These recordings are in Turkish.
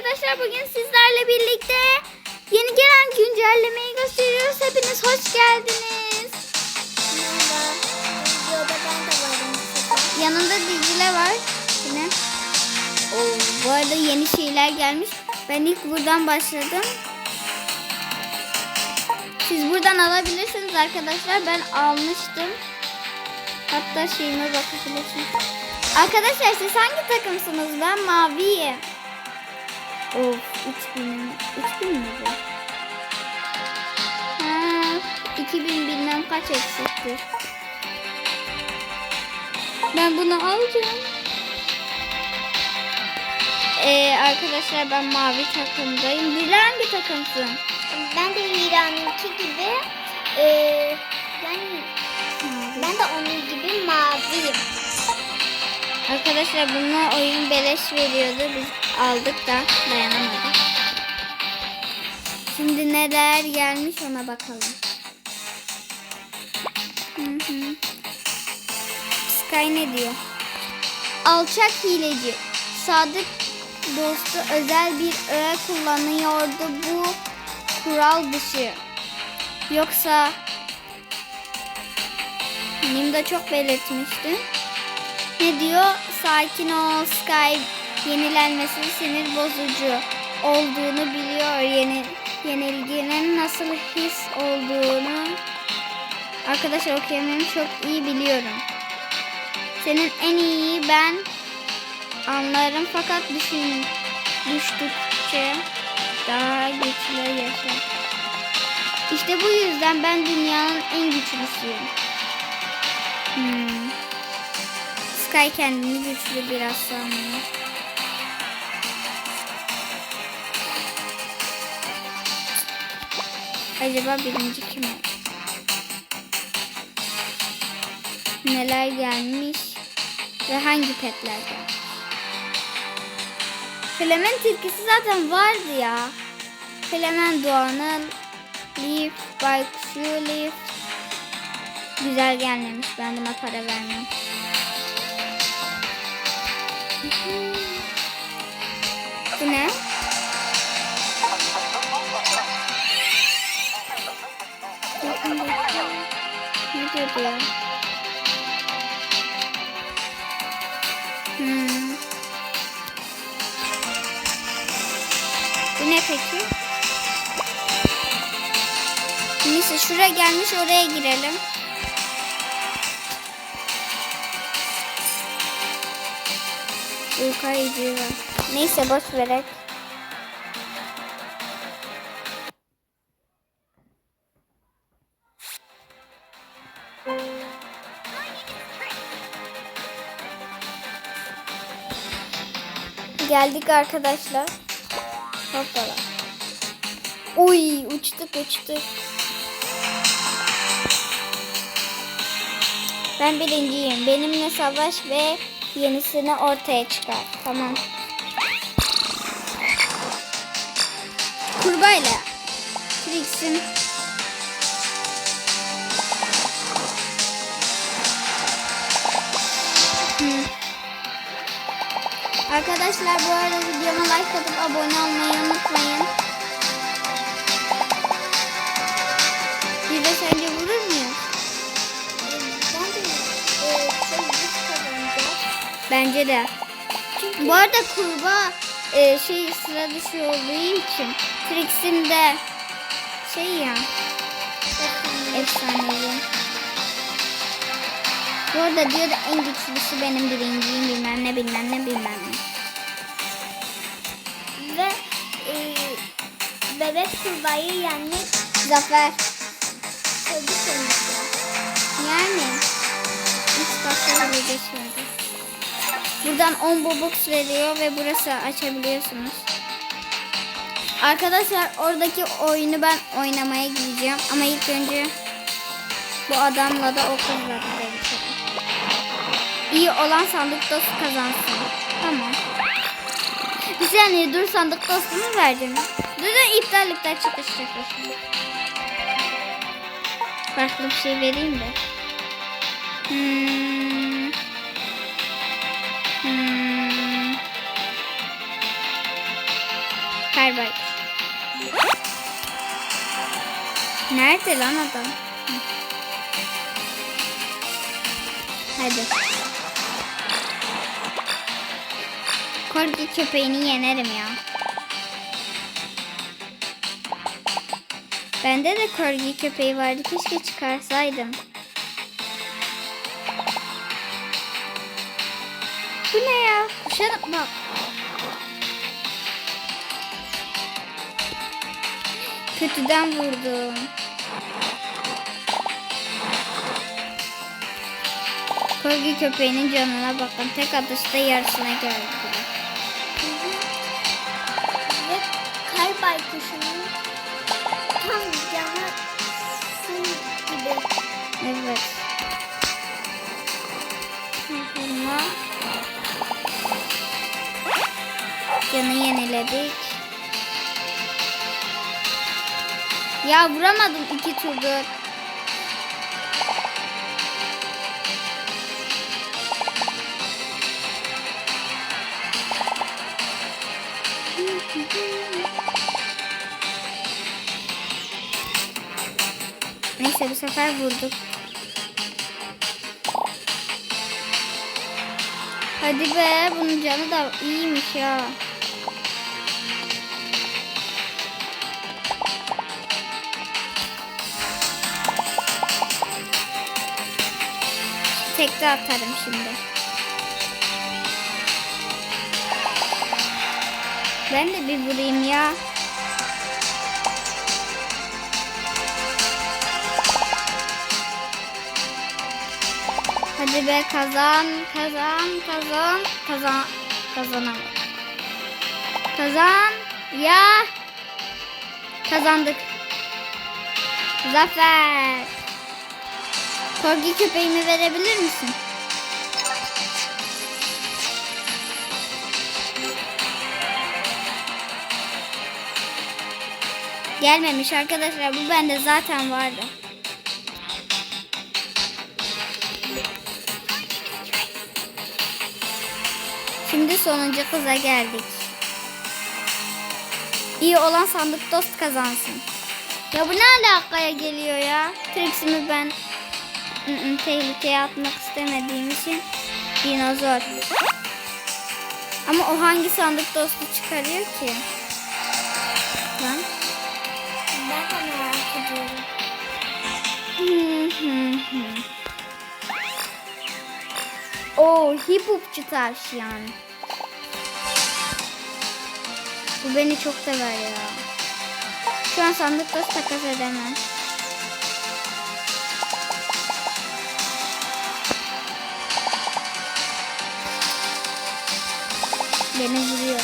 arkadaşlar bugün sizlerle birlikte yeni gelen güncellemeyi gösteriyoruz. Hepiniz hoş geldiniz. Yanında Dicle var yine. Oo, bu arada yeni şeyler gelmiş. Ben ilk buradan başladım. Siz buradan alabilirsiniz arkadaşlar. Ben almıştım. Hatta şeyime bakabilirsiniz. Arkadaşlar siz hangi takımsınız? Ben maviyim. Of 3000 3000 mi bu? Ha, 2000 bilmem kaç eksiktir. Ben bunu alacağım. Ee, arkadaşlar ben mavi takımdayım. Dila hangi takımsın? Ben de Hira'nınki gibi e, yani ben de onun gibi maviyim. Arkadaşlar bununla oyun beleş veriyordu. Biz aldık da dayanamadık. Şimdi neler gelmiş ona bakalım. Sky ne diyor? Alçak hileci. Sadık dostu özel bir öğe kullanıyordu. Bu kural dışı. Yoksa Nimda çok belirtmişti. Ne diyor? Sakin ol Sky. Yenilenmesi sinir bozucu olduğunu biliyor. Yeni, yenilginin nasıl his olduğunu arkadaşlar okuyamıyorum çok iyi biliyorum. Senin en iyi ben anlarım fakat düşün, düştükçe daha güçlü yaşar. İşte bu yüzden ben dünyanın en güçlüsüyüm. Hmm. Sky kendini güçlü biraz sanıyor. Acaba birinci kim olacak? Neler gelmiş ve hangi petler gelmiş? Flemen tilkisi zaten vardı ya. Flemen Doğan'ın Leaf, Baykuşu, Leaf güzel gelmemiş. Ben buna para vermem. Bu ne? Ne diyor bu ya? Hmm. Bu ne peki? Neyse şuraya gelmiş oraya girelim. Uyku ayıcığı. Neyse boş verek. Geldik arkadaşlar. Hoppala. Uy uçtuk uçtuk. Ben birinciyim. Benimle savaş ve yenisini ortaya çıkar. Tamam. Kurbağayla. Trix'in Arkadaşlar bu arada videoma like atıp abone olmayı unutmayın. Bir de sence vurur de kazanacağız. Bence de. Bu arada kurbağa e, şey sıra dışı olduğu için Trix'in de şey ya efsanevi. Bu arada diyor da en güçlüsü benim birinciyim bilmem ne bilmem ne bilmem ne. Ve e, bebek kurbağayı yenmek Zafer. çocuk. Yani 3 dakika bile geçmedi. Buradan 10 bobux veriyor ve burası açabiliyorsunuz. Arkadaşlar oradaki oyunu ben oynamaya gideceğim ama ilk önce bu adamla da o kızla da. İyi olan sandık dostu kazansın. Tamam. Bir saniye dur sandık dostumu verdim. Dur dur iptal iptal çıkış çıkış. Farklı bir şey vereyim de. Hmm. Hmm. Karbay. Nerede lan adam? Hadi. Korgi köpeğini yenerim ya. Bende de korgi köpeği vardı. Keşke çıkarsaydım. Bu ne ya? Kuşa bak. Kötüden vurdum. Korgi köpeğinin canına bakın. Tek atışta yarısına geldi. Kar baykuşunun tam canı gibi. Evet. Vurma. Canı yeniledik. Ya vuramadım iki turdur. Neyse bu sefer vurduk. Hadi be bunun canı da iyiymiş ya. Tekte atarım şimdi. Ben de bir vurayım ya. Hadi be kazan, kazan, kazan, kazan, kazanamadım. Kazan, ya. Kazandık. Zafer. Korgi köpeğimi verebilir misin? Gelmemiş arkadaşlar. Bu bende zaten vardı. Şimdi sonuncu kıza geldik. İyi olan sandık dost kazansın. Ya bu ne alakaya geliyor ya? Trix'imi ben ı -ı, tehlikeye atmak istemediğim için dinozor. Ama o hangi sandık dostu çıkarıyor ki? Lan. Ben de merak ediyorum. Oo, hip hopçu tavşan. Bu beni çok sever ya. Şu an sandıkta takas edemem. Beni vuruyor.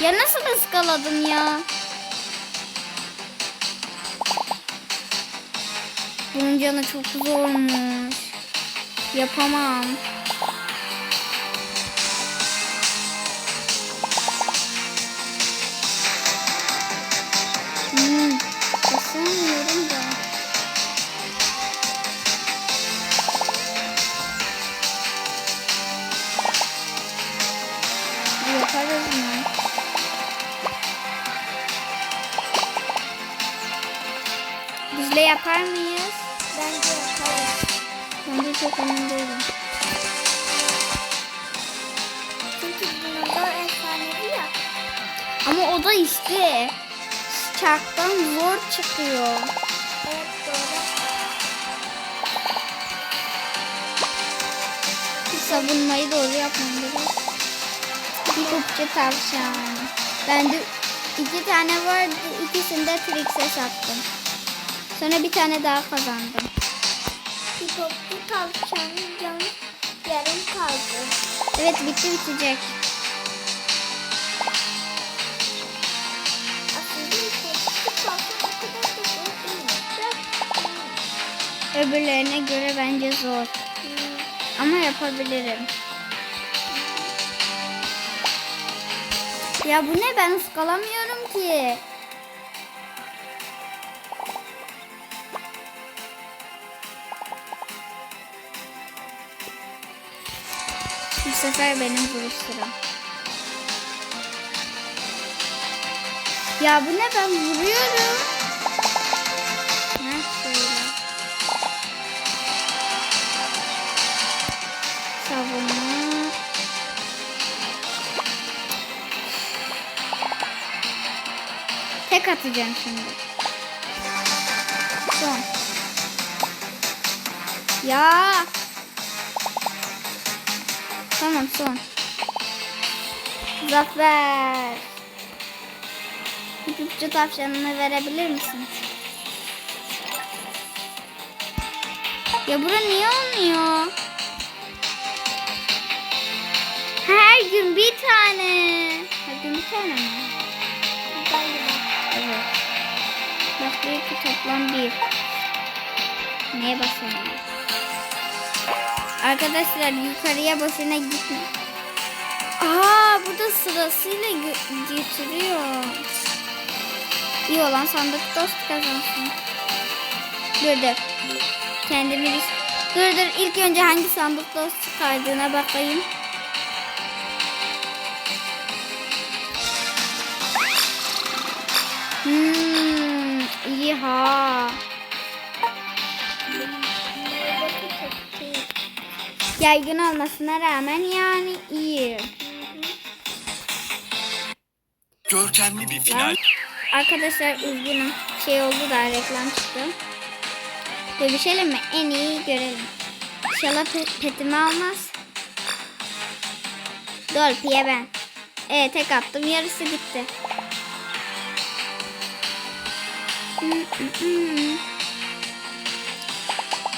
Ya nasıl ıskaladım ya? Bunun canı çok zormuş. Yapamam. Çok emin değilim. Çünkü dinozor efsanevi ya. Ama o da işte çarktan zor çıkıyor. Evet doğru. Savunmayı doğru yapmam gerek. Bir kupçu tavşan. Ben de iki tane vardı. İkisini de Trix'e sattım. Sonra bir tane daha kazandım. Hipoplu tavşanın canı yarım kaldı. Evet bitti bitecek. Öbürlerine göre bence zor. hmm, Ama yapabilirim. Ya bu ne ben ıskalamıyorum ki. Bu sefer benim vuruş sıram. Ya bu ne ben vuruyorum. Savunma. Tek atacağım şimdi. Son. Ya. Tamam son. Zafer. İpucu tavşanını verebilir misin? Ya bura niye olmuyor? Her gün bir tane. Her gün bir tane mi? Evet. Bak ki toplam bir. Neye basamıyorum? Arkadaşlar yukarıya boşuna gitme. Aa burada sırasıyla getiriyor. İyi olan sandık dost kazansın. Dur dur. Kendimi risk... Dur dur ilk önce hangi sandık dost çıkardığına bakayım. Hmm, iyi ha. Yaygın olmasına rağmen yani iyi. Görkemli bir final. Arkadaşlar üzgünüm. Şey oldu da reklam çıktı. Dövüşelim mi? En iyi görelim. İnşallah pe- petimi almaz. Dolpi'ye ben. Evet tek attım. Yarısı gitti.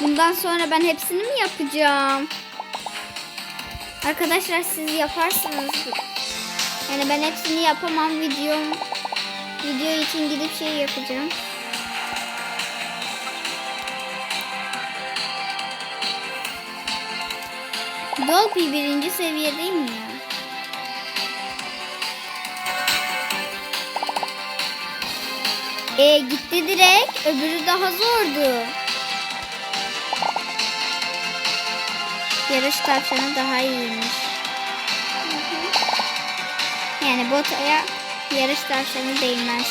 Bundan sonra ben hepsini mi yapacağım? Arkadaşlar siz yaparsınız. Yani ben hepsini yapamam. Videom video için gidip şey yapacağım. Dolphy birinci seviyedeyim ya. E gitti direkt. Öbürü daha zordu. Yarış tavşanı daha iyiymiş. Yani botaya yarış tavşanı değmez.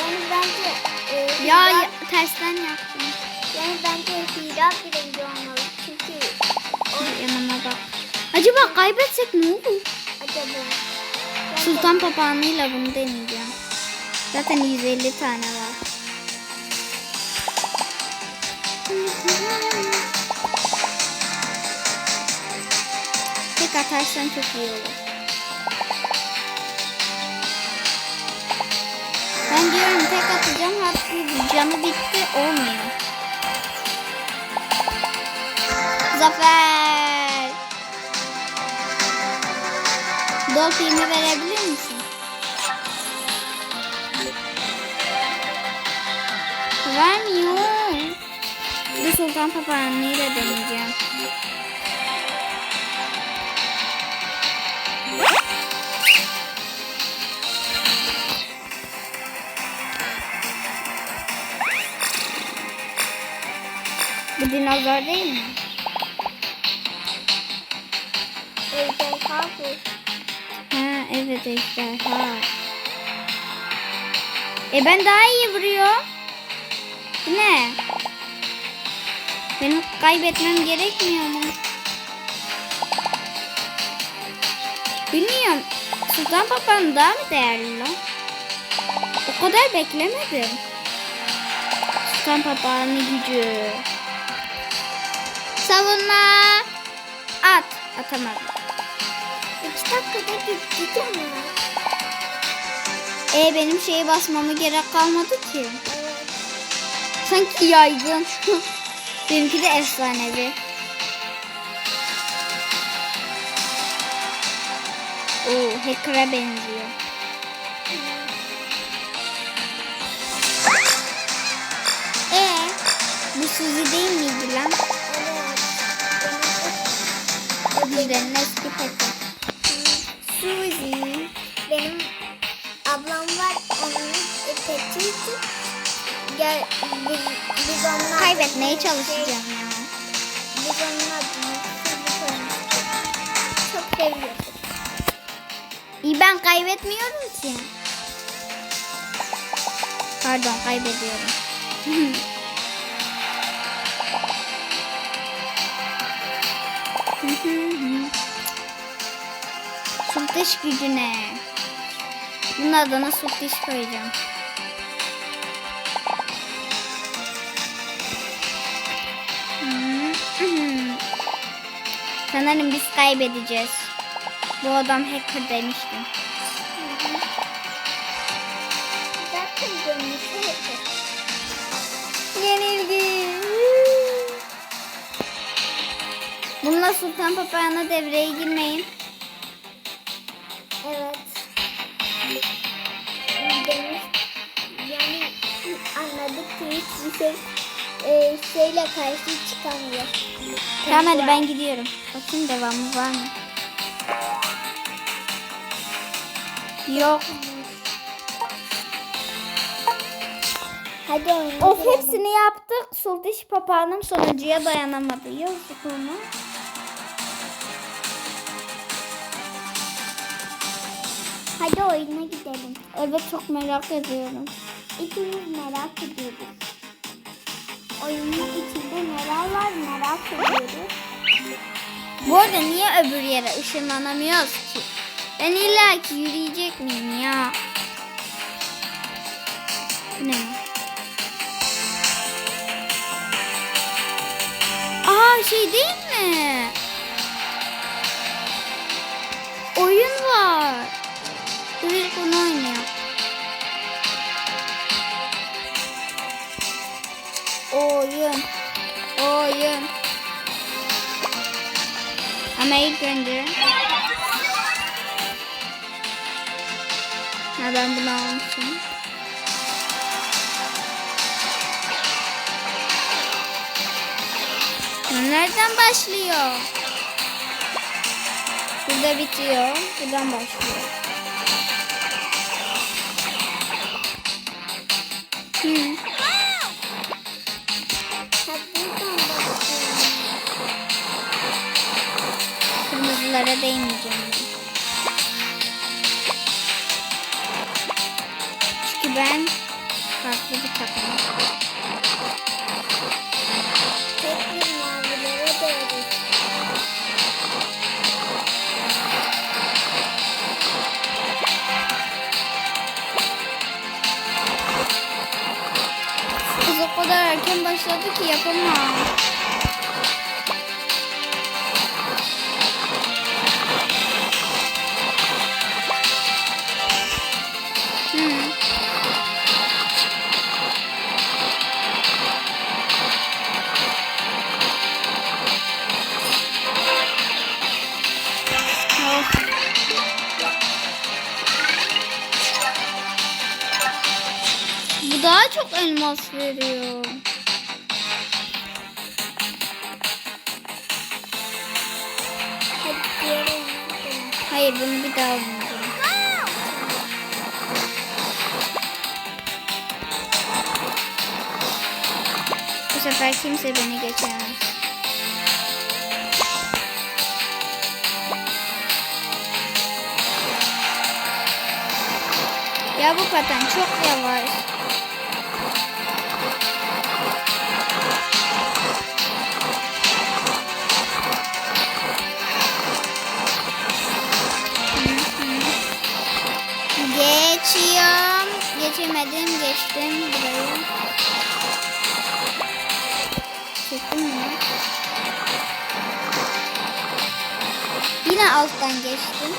Yani bence e, Ya, ya tersten yaptım. yani bence Hira birinci olmalı. Çünkü o Yanıma bak. Acaba kaybetsek ne olur? acaba Sultan papağanıyla bunu deneyeceğim. Zaten 150 tane var. Tek atarsan çok iyi olur. Ben diyorum tek atacağım hatta canı bitti olmuyor. Zafer! Dolphin'i verebilir sultan papağanıyla deneyeceğim. Bu dinozor değil mi? ejderha bu. Ha evet ejderha. E ben daha iyi vuruyor. Bu ne? Benim kaybetmem gerekmiyor mu? Bilmiyorum. Sultan Papa'nın daha mı değerli lan? O kadar beklemedim. Sultan Papa'nın gücü. Savunma. At. Atamadım. İki dakikada gitti ama. E benim şeye basmama gerek kalmadı ki. Sanki yaygın. Benimki de efsanevi. Oo, hacker'a benziyor. E bu Suzy değil miydi lan? Bizlerin eski peti. Suzy. Benim ablam var. Onun petiydi. Gel biz, onlar Kaybetmeye çalışacağım ya. Biz koymuştuk. Çok seviyorduk. İyi ben kaybetmiyorum ki. Pardon kaybediyorum. Sultiş gücüne. Bunun adına sultiş koyacağım. Sanırım biz kaybedeceğiz. Bu adam hacker demiştim. Zaten görünüşü hep. Yenilgi. Bununla Sultan Papağan'a devreye girmeyin. Evet. Demiş, yani anladık ki hiçbir şey e, şeyle karşı çıkamıyor. Tamam hadi ben gidiyorum. Bakayım devamı var mı? Yok. Hadi oyna. Of hepsini yaptık. Sultiş papağanım sonuncuya dayanamadı. Yazık ona. Hadi oyuna gidelim. Evet çok merak ediyorum. İkimiz merak ediyoruz. Oyunun içinde neler var merak ediyoruz. Bu arada niye öbür yere ışınlanamıyoruz ki? Ben illa ki yürüyecek miyim ya? Ne? Aa şey değil mi? Oyun var. İlk önce Ha ben bunu almışım. Nereden başlıyor? Burada bitiyor. Buradan başlıyor. Kırmızılara değmeyeceğim. Çünkü ben farklı bir takım. Kız o kadar erken başladı ki yapamam. Elmas veriyor. Hayır bunu bir daha oynayacağım. Bu sefer kimse beni geçemez. Ya bu paten çok yavaş. Alttan geçtim.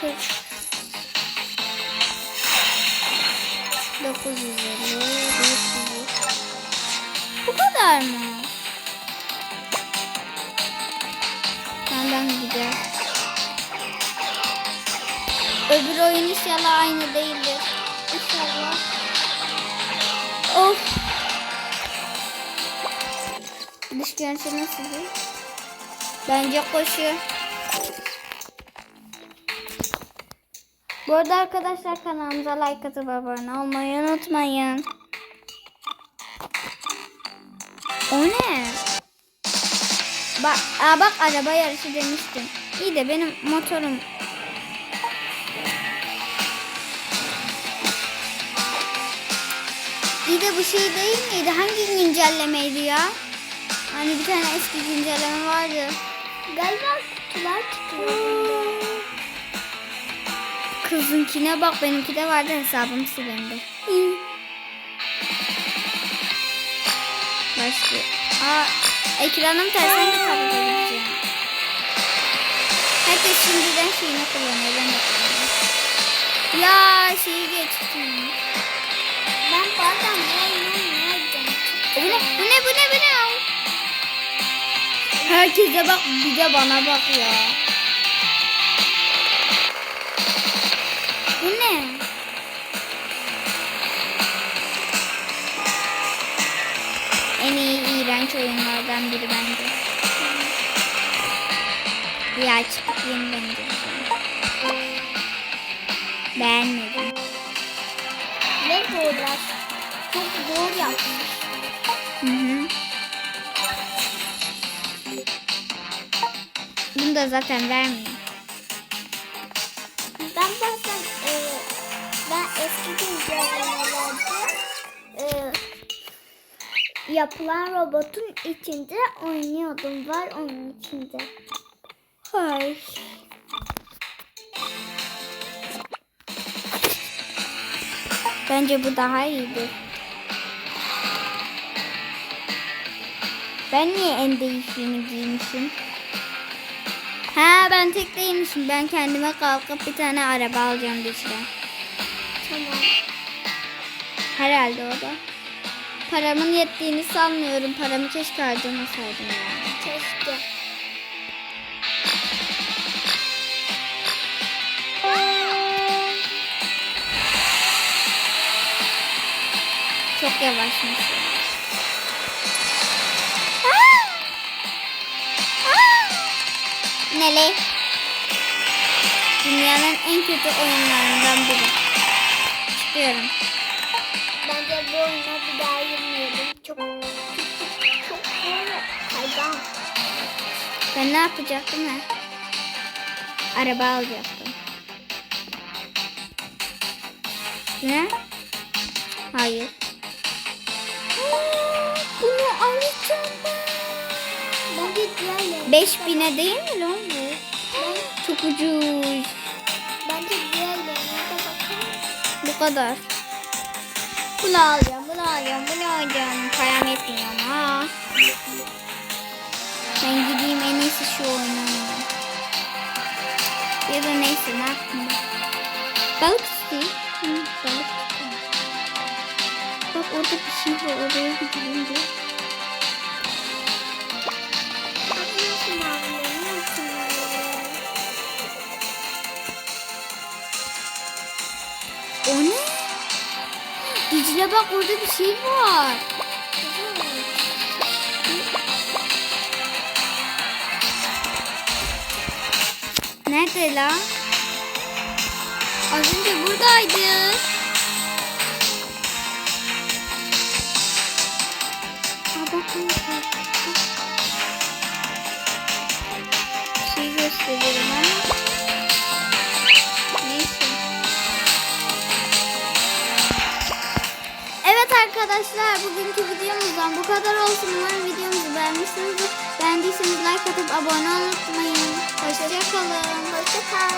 Kırk. Dokuz yüz. Bu kadar mı? Senden gider. Öbür oyun inşallah aynı değildir. İnşallah. Of. Dış görünüşü nasıl? Bence koşu. Bu arada arkadaşlar kanalımıza like atıp abone olmayı unutmayın. O ne? Bak, aa bak araba yarışı demiştim. İyi de benim motorum. İyi de bu şey değil miydi? Hangi güncellemeydi ya? Hani bir tane eski güncelleme vardı. Galiba kutular çıkıyor. Kızınkine bak benimki de vardı hesabım silindi. Başka. Aa, ekranım tersen de kapatacağım. Herkes şimdiden şeyini kullanıyor. Ben kullanıyorum. Ya şeyi geçtim. Bazen bu oynayacağım. Bu ne? Bu ne? Bu ne? Bu ne? Herkese bak bir de bana bak ya. Bu ne? En iyi iğrenç oyunlardan biri bence. Ya çıkıp yeniden indireceğim. Beğenmedim. Ve zorlar. Çok zor yapmış. Hı hı. Bunu da zaten vermiyor. Ben bazen e, ben eski güncellemelerde e, yapılan robotun içinde oynuyordum. Var onun içinde. Hay. Bence bu daha iyidir. Ben niye en değişiğini giymişim? Ha ben tek değilmişim. Ben kendime kalkıp bir tane araba alacağım bir şey. Tamam. Herhalde o da. Paramın yettiğini sanmıyorum. Paramı keşke harcamasaydım yani. Keşke. Çok yavaşmış. Nele? Dünyanın en kötü oyunlarından biri. Çıkıyorum. Bence bu oyuna bir daha girmeyelim. Çok çok. Kaygan. Ben ne yapacaktım ha? Araba alacaktım. Ne? Hayır. Bunu alacağım ben. Bence diğerleri. 5000'e değil mi lan bu? Çok ucuz. bence diğerlerine de bakalım. Bu kadar. Bunu alacağım, bunu alacağım, bunu alacağım. Param yetmiyor ama. Ben gideyim en iyisi şu oyunu. Ya da neyse ne yapayım. Balık. Hı, balık tutayım. Bak orada bir şey var oraya gideyim diye. Dicle bak orada bir şey var. Nerede la? Az önce buradaydı. Şey gösteriyorum ama. Evet arkadaşlar bugünkü videomuzdan bu kadar olsun. Umarım videomuzu beğenmişsinizdir. Beğendiyseniz like atıp abone olmayı unutmayın. Hoşçakalın. Hoşça kal.